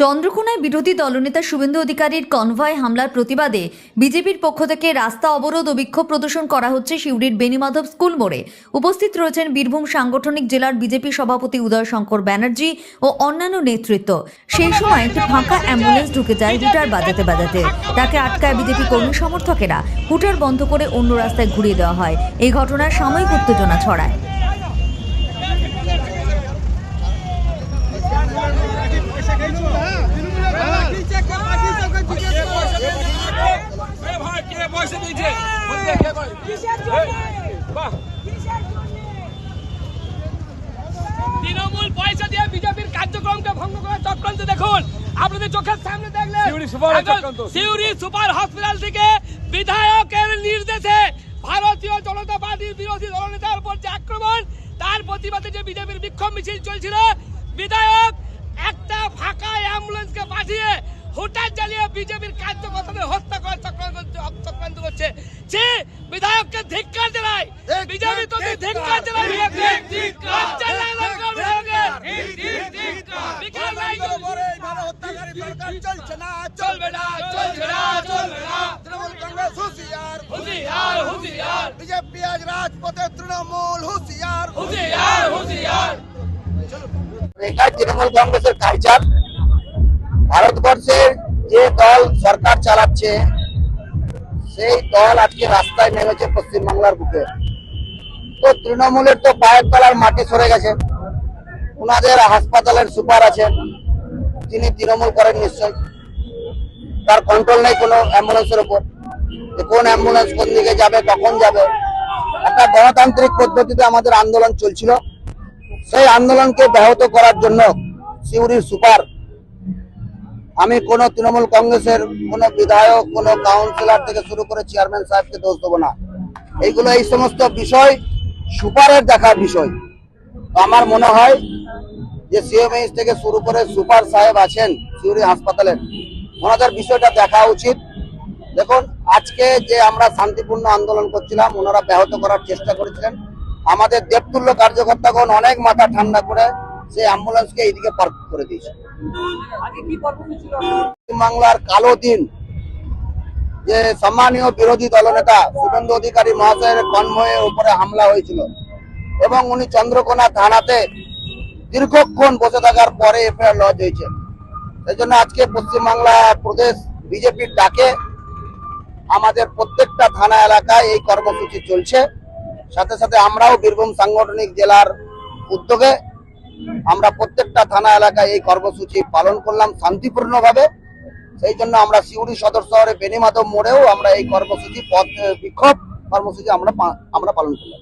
চন্দ্রকোনায় বিরোধী দলনেতা শুভেন্দু অধিকারীর কনভয় হামলার প্রতিবাদে বিজেপির পক্ষ থেকে রাস্তা অবরোধ ও বিক্ষোভ প্রদর্শন করা হচ্ছে সিউড়ির বেনিমাধব স্কুল মোড়ে। উপস্থিত রয়েছেন বীরভূম সাংগঠনিক জেলার বিজেপি সভাপতি উদয় শঙ্কর ব্যানার্জি ও অন্যান্য নেতৃত্ব। সেই সময় একটি ফাঁকা অ্যাম্বুলেন্স ঢুকে যায় হুটার বাজাতে বাজাতে। তাকে আটকায় বিজেপি কর্মী সমর্থকেরা। হুটার বন্ধ করে অন্য রাস্তায় ঘুরিয়ে দেওয়া হয়। এই ঘটনার সাময়িক উত্তেজনা ছড়ায়। তৃণমূল পয়সা দিয়ে বিজেপির কার্যক্রমকে ভঙ্গ করার চক্রান্ত দেখুন। আপনাদের চোখের সামনে দেখলেন সিউড়ি সুপার হসপিটাল থেকে বিধায়কের নির্দেশে ভারতীয় জনতা পার্টির বিরোধী দলনেতার উপর যে আক্রমণ তার প্রতিবাদে যে বিজেপির বিক্ষোভ মিছিল চলছিল বিধায়ক একটা ফাঁকা অ্যাম্বুলেন্সকে পাঠিয়ে হুটার জ্বালিয়ে বিজেপির কার্যকর্তাদের হত্যা করার চক্রান্ত চক্রান্ত করছে। যে বিধায়ককে ধিক্কার জানাই বিজেপি তোকে ধিক্কার চলছে না চলবে না চলবে না চলবে না। তৃণমূল কংগ্রেস হুঁশিয়ার। হুঁশিয়ার হুঁশিয়ার। বিজেপি আজ রাজপথে তৃণমূল হুঁশিয়ার। হুঁশিয়ার হুঁশিয়ার। তৃণমূল কংগ্রেসের কালচার। ভারতবর্ষের যে দল সরকার চালাচ্ছে সেই দল আজকে রাস্তায় নেমেছে পশ্চিমবাংলার বুকে। তো তৃণমূলের তো পায়ের তলার মাটি সরে গেছে। ওনাদের হাসপাতালের সুপার আছেন তিনি তৃণমূল করেন নিশ্চয় তার কন্ট্রোল নেই কোনো অ্যাম্বুলেন্সের উপর কোন অ্যাম্বুলেন্স কোন দিকে যাবে, কখন যাবে। একটা গণতান্ত্রিক পদ্ধতিতে আমাদের আন্দোলন চলছিল। সেই আন্দোলনকে ব্যাহত করার জন্য সিউড়ির সুপার আমি কোন তৃণমূল কংগ্রেসের, কোন বিধায়ক, কোন কাউন্সিলর থেকে শুরু করে চেয়ারম্যান সাহেবকে দোষ দেবো না। এইগুলো এই সমস্ত বিষয়, সুপারের দেখার বিষয়। আমার মনে হয় যে সিএমএইচ থেকে শুরু করে সুপার সাহেব আছেন সিউড়ি হাসপাতালের ওনাদের বিষয়টা দেখা উচিত। দেখুন, আজকে যে আমরা শান্তিপূর্ণ আন্দোলন করছিলাম, ওনারা ব্যাহত করার চেষ্টা করেছিলেন। আমাদের দেবতুল্য কার্যকর্তাগণ অনেক মাথা ঠান্ডা করে সেই অ্যাম্বুলেন্সকে এইদিকে পার্ক করে দিয়েছে। বাংলার কালো দিন যে সম্মানীয় বিরোধী দলনেতা শুভেন্দু অধিকারী মহাশয়ের কনভয়ের উপরে হামলা হয়েছিল এবং উনি চন্দ্রকোনা থানাতে দীর্ঘক্ষণ বসে থাকার পরে এফআইআর লজ হয়েছে। সেই জন্য আজকে পশ্চিমবাংলা প্রদেশ বিজেপির ডাকে আমাদের প্রত্যেকটা থানা এলাকায় এই কর্মসূচি চলছে। সাথে সাথে আমরাও বীরভূম সাংগঠনিক জেলার উদ্যোগে আমরা প্রত্যেকটা থানা এলাকায় এই কর্মসূচি পালন করলাম শান্তিপূর্ণ ভাবে সেই জন্য আমরা সিউড়ি সদর শহরে বেনিমাধব মোড়েও আমরা এই কর্মসূচি, পথ, বিক্ষোভ কর্মসূচি আমরা আমরা পালন করলাম।